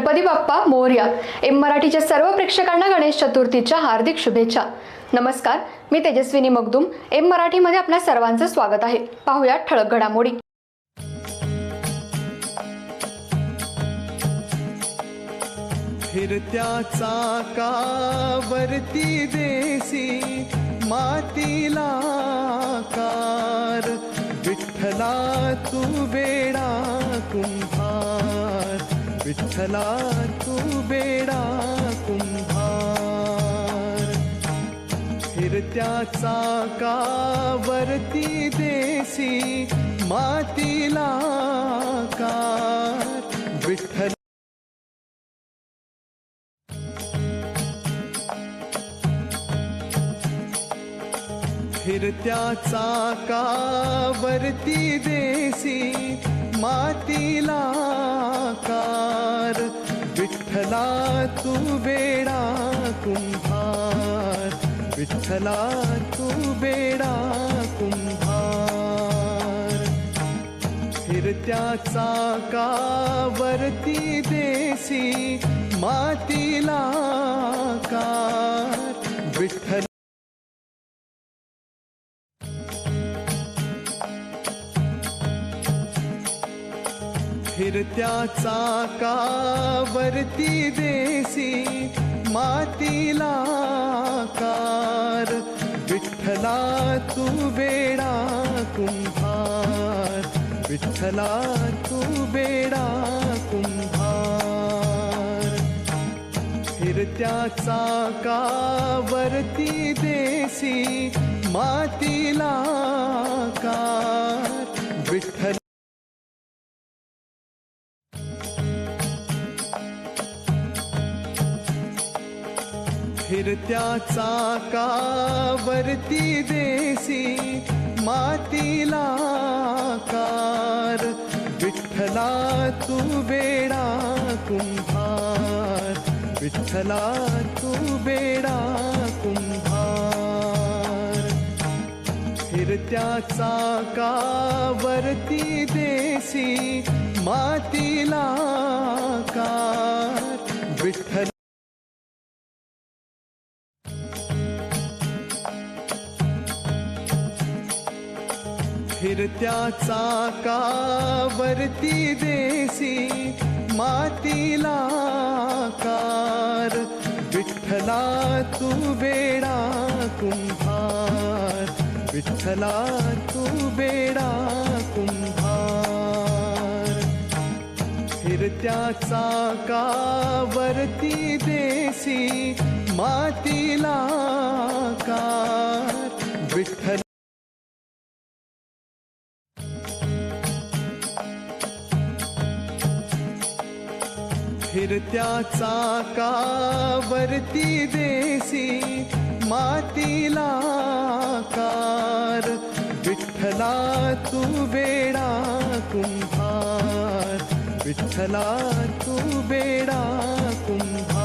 Ganpati Bappa Morya M मराठीच्या सर्व प्रेक्षकांना गणेश चतुर्थीच्या हार्दिक शुभेच्छा. नमस्कार मी तेजस्विनी मगदुम एम मराठीमध्ये आपल्या सर्वांचं स्वागत आहे. पाहूया ठळक घडामोडी. फिरत्या चाकावरती देसी मातीला कार विठ्ठला तू बेडा विठ्ठला तू बेडा कुंभार. फिरत्या चाकावरती देसी मातीला कार विठ्ठल फिरत्या चाकावरती देसी मातीला विठ्ठला तू बेडा कुंभार विठ्ठला तू बेडा कुंभार फिरत्या चाकावरती देसी मातीला कार विठ्ठल फिरत्या चाकावरती देसी मातीला कार विठ्ठला तू बेडा कुंभार विठ्ठला तू बेडा कुंभार फिरत्या चाकावरती देसी मातीला फिरत्या चाकावरती देसी मातीला कार विठ्ठला तू बेडा कुंभार. विठ्ठला तू बेडा कुंभार. फिरत्या चाकावरती देसी मातीला कार विठ्ठला फिरत्या चाकावरती देसी मातीला कार विठ्ठला तू बेडा कुंभार. विठ्ठला तू बेडा कुंभार. फिरत्या चाकावरती देसी मातीला कार विठ्ठला फिरत्या चाकावरती देसी मातीला कार विठ्ठला तू बेडा कुंभार विठ्ठला तू बेडा कुंभार